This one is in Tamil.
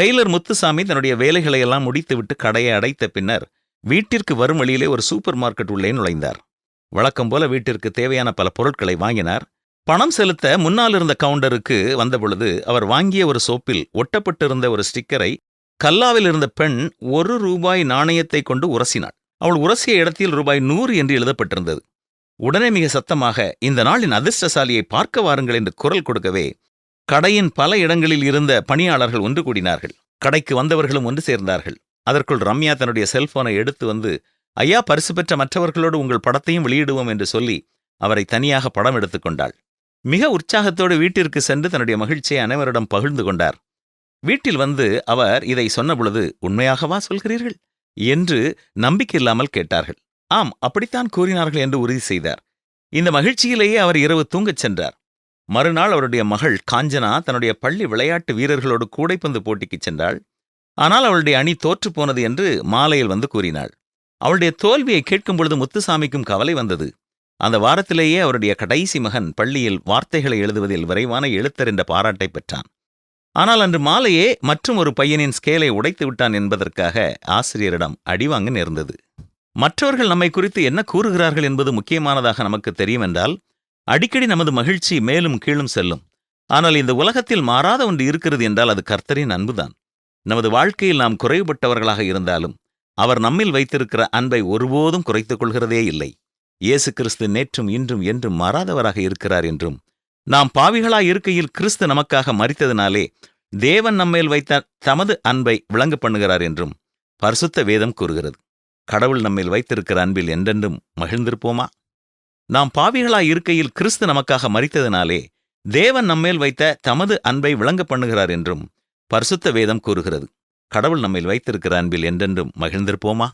டெய்லர் முத்துசாமி தன்னுடைய வேலைகளை எல்லாம் முடித்துவிட்டு கடையை அடைத்த பின்னர் வீட்டிற்கு வரும் வழியிலே ஒரு சூப்பர் மார்க்கெட் உள்ளே நுழைந்தார். வழக்கம் போல வீட்டிற்கு தேவையான பல பொருட்களை வாங்கினார். பணம் செலுத்த முன்னால் இருந்த கவுண்டருக்கு வந்தபொழுது அவர் வாங்கிய ஒரு சோப்பில் ஒட்டப்பட்டிருந்த ஒரு ஸ்டிக்கரை கல்லாவில் இருந்த பெண் ஒரு ரூபாய் நாணயத்தை கொண்டு உரசினாள். அவள் உரசிய இடத்தில் ரூபாய் நூறு என்று எழுதப்பட்டிருந்தது. உடனே மிக சத்தமாக இந்த நாளின் அதிர்ஷ்டசாலியை பார்க்க வாருங்கள் என்று குரல் கொடுக்கவே கடையின் பல இடங்களில் இருந்த பணியாளர்கள் ஒன்று கூடினார்கள். கடைக்கு வந்தவர்களும் ஒன்று சேர்ந்தார்கள். அதற்குள் ரம்யா தன்னுடைய செல்போனை எடுத்து வந்து ஐயா பரிசு பெற்ற மற்றவர்களோடு உங்கள் படத்தையும் வெளியிடுவோம் என்று சொல்லி அவரை தனியாக படம் எடுத்துக்கொண்டாள் மிக உற்சாகத்தோடு வீட்டிற்கு சென்று தன்னுடைய மகிழ்ச்சியை அனைவரிடம் பகிர்ந்து கொண்டார். வீட்டில் வந்து அவர் இதை சொன்னபொழுது உண்மையாகவா சொல்கிறீர்கள்? என்று நம்பிக்கையில்லாமல் கேட்டார்கள். ஆம் அப்படித்தான் கூறினார்கள் என்று உறுதி செய்தார். இந்த மகிழ்ச்சியிலேயே அவர் இரவு தூங்கச் சென்றார். மறுநாள் அவருடைய மகள் காஞ்சனா தன்னுடைய பள்ளி விளையாட்டு வீரர்களோடு கூடைப்பந்து போட்டிக்கு சென்றாள். ஆனால் அவளுடைய அணி தோற்றுப் போனது என்று மாலையில் வந்து கூறினாள். அவளுடைய தோல்வியை கேட்கும் பொழுது முத்துசாமிக்கும் கவலை வந்தது. அந்த வாரத்திலேயே அவருடைய கடைசி மகன் பள்ளியில் வார்த்தைகளை எழுதுவதில் விரைவான எழுத்தர் என்ற பாராட்டை பெற்றான். ஆனால் அன்று மாலையே மற்றும் ஒரு பையனின் ஸ்கேலை உடைத்து விட்டான் என்பதற்காக ஆசிரியரிடம் அடிவாங்க நேர்ந்தது. மற்றவர்கள் நம்மை குறித்து என்ன கூறுகிறார்கள் என்பது முக்கியமானதாக நமக்கு தெரியும் என்றால் அடிக்கடி நமது மகிழ்ச்சி மேலும் கீழும் செல்லும். ஆனால் இந்த உலகத்தில் மாறாத ஒன்று இருக்கிறது என்றால் அது கர்த்தரின் அன்புதான். நமது வாழ்க்கையில் நாம் குறைவுபட்டவர்களாக இருந்தாலும் அவர் நம்மில் வைத்திருக்கிற அன்பை ஒருபோதும் குறைத்துக் கொள்கிறதே இல்லை. இயேசு கிறிஸ்து நேற்றும் இன்றும் என்றும் மாறாதவராக இருக்கிறார் என்றும் நாம் பாவிகளாய் இருக்கையில் கிறிஸ்து நமக்காக மறித்ததினாலே தேவன் நம்மேல் வைத்த தமது அன்பை விளங்க பண்ணுகிறார் என்றும் பரிசுத்த வேதம் கூறுகிறது. கடவுள் நம்மேல் வைத்திருக்கிற அன்பில் என்றென்றும் மகிழ்ந்திருப்போமா? நாம் பாவிகளாய் இருக்கையில் கிறிஸ்து நமக்காக மறித்ததினாலே தேவன் நம்மேல் வைத்த தமது அன்பை விளங்க பண்ணுகிறார் என்றும் பரிசுத்த வேதம் கூறுகிறது. கடவுள் நம்மில் வைத்திருக்கிற அன்பில் என்றென்றும் மகிழ்ந்திருப்போமா?